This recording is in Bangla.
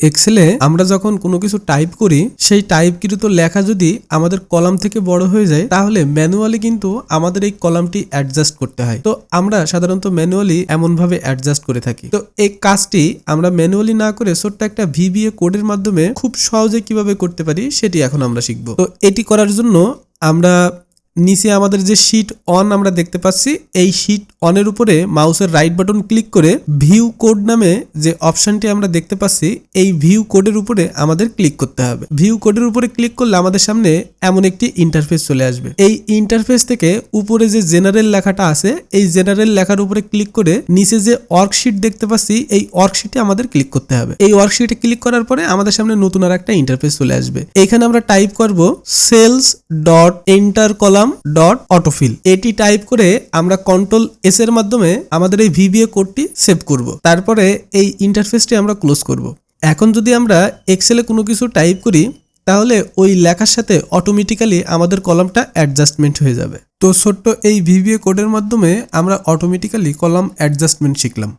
এক্সেলে আমরা যখন কোনো কিছু টাইপ করি, সেই টাইপকৃত লেখা যদি আমাদের কলাম থেকে বড় হয়ে যায়, তাহলে ম্যানুয়ালি কিন্তু আমাদের এই কলামটি অ্যাডজাস্ট করতে হয়। তো আমরা সাধারণত ম্যানুয়ালি এমন ভাবে অ্যাডজাস্ট করে থাকি। তো এই কাজটি আমরা ম্যানুয়ালি না করে ছোট্ট একটা ভিবিএ কোডের মাধ্যমে খুব সহজে কীভাবে করতে পারি, সেটি এখন আমরা শিখব। তো এটি করার জন্য আমরা নিচে আমাদের যে শিট অন আমরা দেখতে পাচ্ছি, এই শিট অনের উপরে মাউসের রাইট বাটন ক্লিক করে ভিউ কোড নামে যে অপশনটি আমরা দেখতে পাচ্ছি, এই ভিউ কোডের উপরে আমাদের ক্লিক করতে হবে। ভিউ কোডের উপরে ক্লিক করলে আমাদের সামনে এমন একটি ইন্টারফেস চলে আসবে। এই ইন্টারফেস থেকে উপরে যে জেনারেল লেখাটা আছে, এই জেনারেল লেখার উপরে ক্লিক করে নিচে যে ওয়ার্কশিট দেখতে পাচ্ছি, এই ওয়ার্কশিটে আমাদের ক্লিক করতে হবে। এই ওয়ার্কশিটে ক্লিক করার পরে আমাদের সামনে নতুন আর একটা ইন্টারফেস চলে আসবে। এখানে আমরা টাইপ করব sales dot enter column dot autofill এটি টাইপ করে আমরা কন্ট্রোল এস এর মাধ্যমে আমাদের এই ভিবিএ কোডটি সেভ করব। তারপরে এই ইন্টারফেসটি আমরা ক্লোজ করব। এখন যদি আমরা এক্সেলে কোনো কিছু টাইপ করি, তাহলে ওই লেখার সাথে অটোমেটিক্যালি আমাদের কলামটা অ্যাডজাস্টমেন্ট হয়ে যাবে। তো ছোট্ট এই ভিভিএ কোডের মাধ্যমে আমরা অটোমেটিক্যালি কলাম অ্যাডজাস্টমেন্ট শিখলাম।